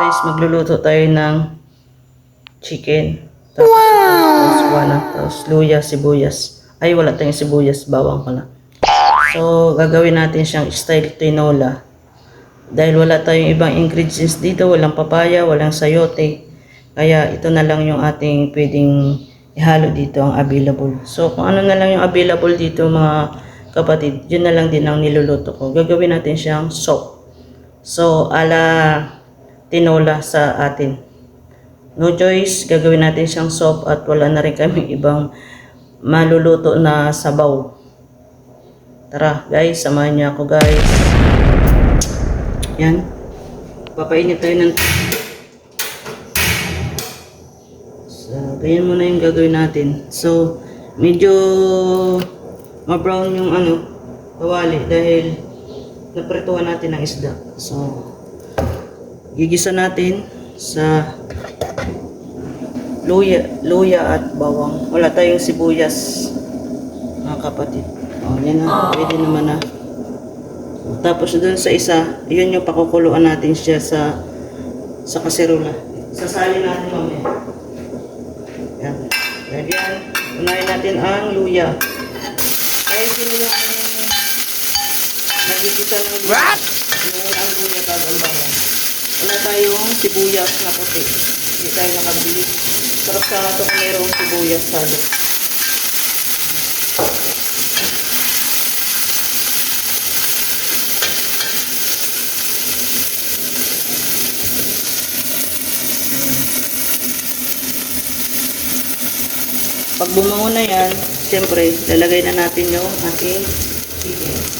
Guys, magluluto tayo ng chicken. Tapos, Tapos wala. Tapos luya, sibuyas. Ay, wala tayong sibuyas. Bawang pala. So, gagawin natin siyang style tinola. Dahil wala tayong ibang ingredients dito. Walang papaya, walang sayote. Kaya ito na lang yung ating pwedeng ihalo dito ang available. So, kung ano na lang yung available dito mga kapatid, yun na lang din ang niluluto ko. Gagawin natin siyang soup. So, ala tinola sa atin. No choice, gagawin natin siyang soup at wala na rin kami ibang maluluto na sabaw. Tara, guys, samahan niyo ako, guys. Yan. Papainit tayo ng... So, ganyan muna yung gagawin natin. So, medyo ma-brown yung ano, kawali dahil naprituhan natin ng isda. So, gigisa natin sa luya, luya at bawang. Wala tayong sibuyas, mga kapatid. O, yan na. Pwede naman na. Tapos doon sa isa, yun yung pakukuluan natin siya sa sa kaserola. Sasali natin mamaya. Yan. Ready yan. Unahin natin ang luya. Kahit sino yung nagigisa ng luya. What? Yung ang luya bago ang bawang. Wala tayong sibuyas na puti. Hindi tayo nakabili. Sarap sana ito kung mayroong sibuyas salo. Pag bumango na yan, siyempre, lalagay na natin yung ating chicken.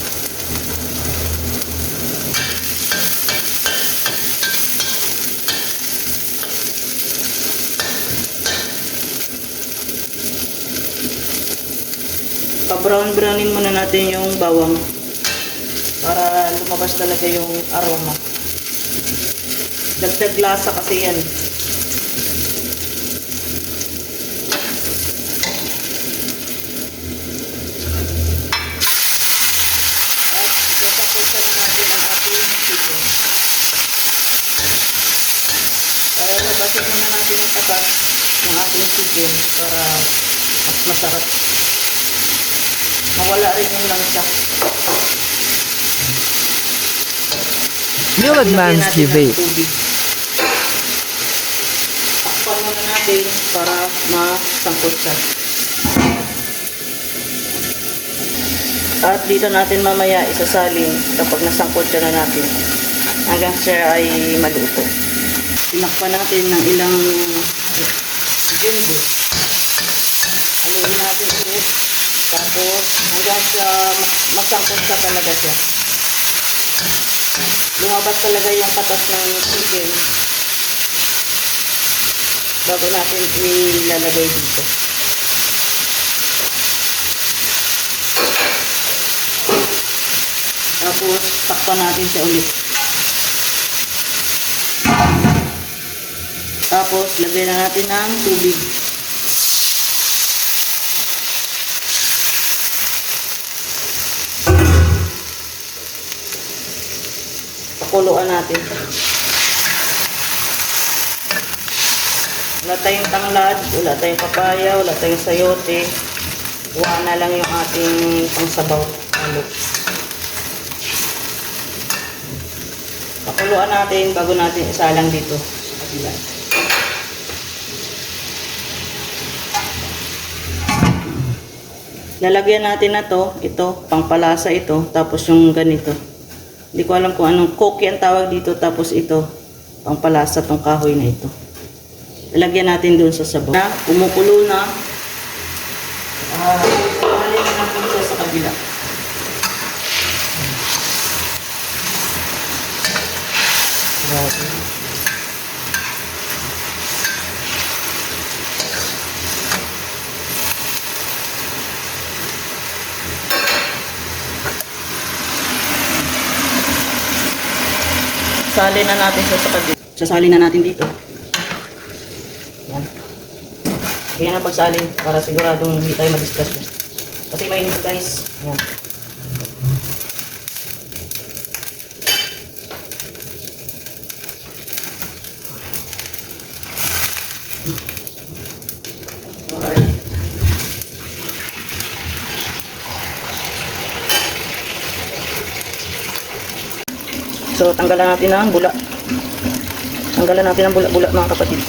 Pa-brown-brownin muna natin yung bawang para lumabas talaga yung aroma. Dagdag lasa kasi yan. Sasangkutan na natin ang takas ng ating chicken para mas masarap. Mawala rin yung langsa. Lagyan Advanced Debate. Takpan muna natin para masangkot siya. At dito natin mamaya isasalin kapag nasangkot siya na natin hanggang siya ay maluto. Tinakpan natin ng ilang jumbo. Haluin natin ulit. Tapos hanggang siya masangkot siya talaga siya. Lumabas talaga yung katas ng chicken bago natin ilalagay dito. Tapos, takpan natin siya ulit. Tapos, lagyan na natin ng tubig. Pakuluan natin. Wala tayong tanglad, wala tayong papaya, wala tayong sayote. Kuha na lang yung ating pangsabaw. Halo. Pakuluan natin bago natin isalang dito sa. Lalagyan natin na to, ito, pangpalasa ito, tapos yung ganito. Hindi ko alam kung anong cookie ang tawag dito, tapos ito, pangpalasa tong kahoy na ito. Lalagyan natin doon sa sabaw. Kumukulo na. Ah, uh, na natin siya sa kabila. Grabe. Sali na natin siya sa kabila. Sasali na natin dito. Yan. Kaya na pagsalin para siguradong hindi tayo ma-discuss. Kasi mainit guys. Yan. So, tanggalan natin ang bula. Tanggalan natin ang bula-bula mga kapatid.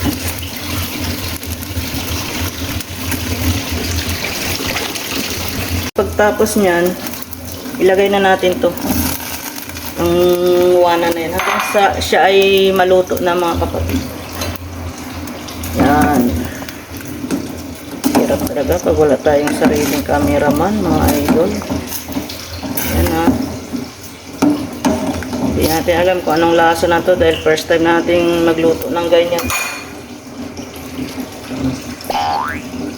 Pagtapos niyan, ilagay na natin to. Ang wana na yan. Hanggang sa siya ay maluto na mga kapatid. Yan. Hirap talaga pag wala tayong sariling cameraman, mga idol. Yan ha. Hindi natin alam kung anong lasa na to dahil first time nating magluto ng ganyan.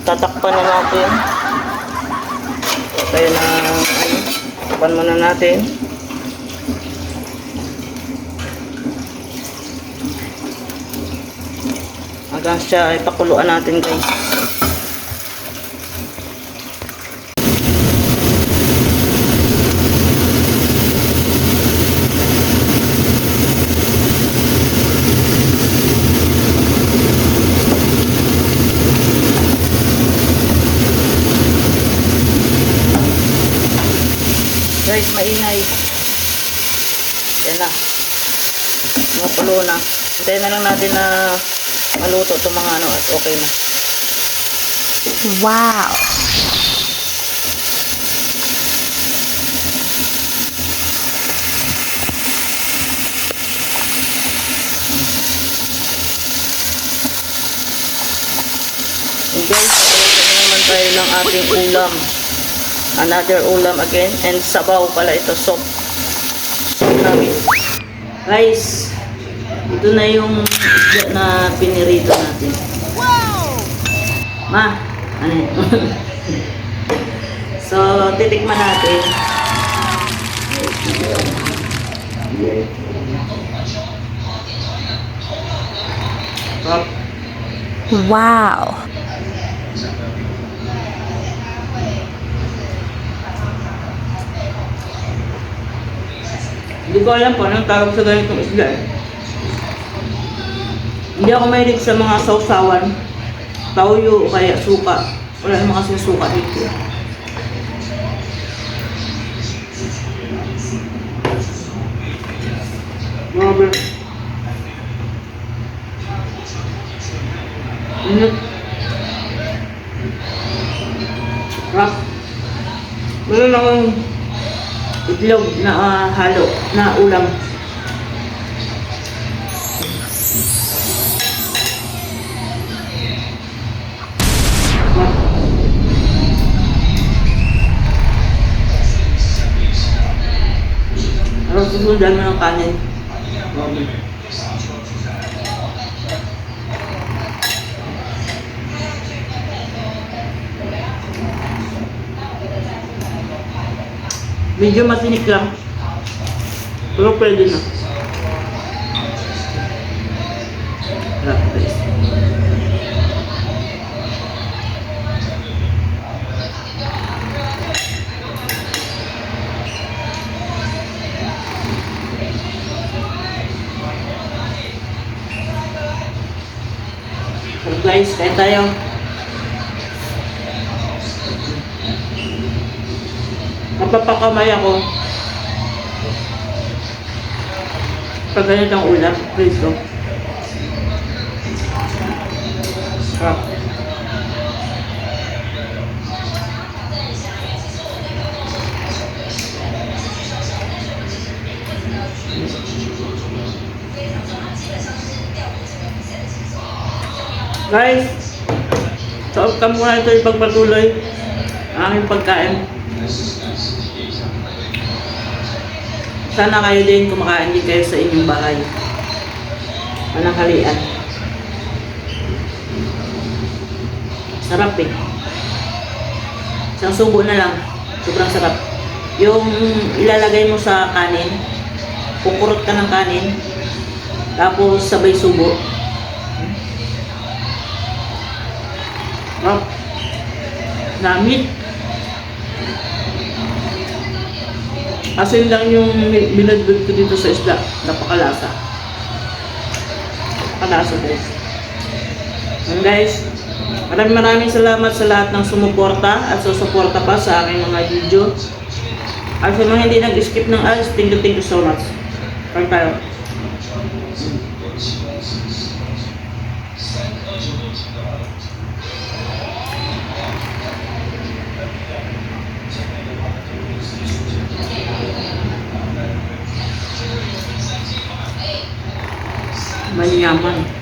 Tatakpan na natin. Kaya na, ano, takpan muna natin. Hanggang siya ay pakuluan natin. Guys, maingay. Yan na. Mapulo na. Hintayin na lang natin na maluto itong mga ano at okay na. Wow. Guys, maluto na naman tayo ng ating ulam. Another ulam again. And sabaw pala ito. Soup. Soup namin. Guys, ito na yung isda na pinirito natin. Ma, ano yun? so, titikman natin. Wow. Hindi ko alam kung anong tawag sa ganitong isda eh. Hindi ako mahilig sa mga sausawan, tauyo o kaya suka. Wala naman kasi suka dito. Grabe. Init. Rock. Meron akong itlog na ah, halo, na ulam. Tapos susundan mo ng kanin. Medyo matinik lang. Pero pwede na. Sarap guys. Kaya tayo. Mapapakamay ako. Pag ganito ang ulam, please go. Guys, sa outcome ko na ito ipagpatuloy ang aking pagkain. Sana kayo din kumakain din kayo sa inyong bahay. Pananghalian. Sarap eh. Isang subo na lang. Sobrang sarap. Yung ilalagay mo sa kanin, kukurot ka ng kanin, tapos sabay subo. Sarap. Namit. Asin lang yung binadbid ko dito sa isda. Napakalasa. Napakalasa guys. And guys, maraming maraming salamat sa lahat ng sumuporta at susuporta pa sa aking mga video. At sa mga hindi nag-skip ng ads, thank you, thank you so much. Kain tayo. Manyaman.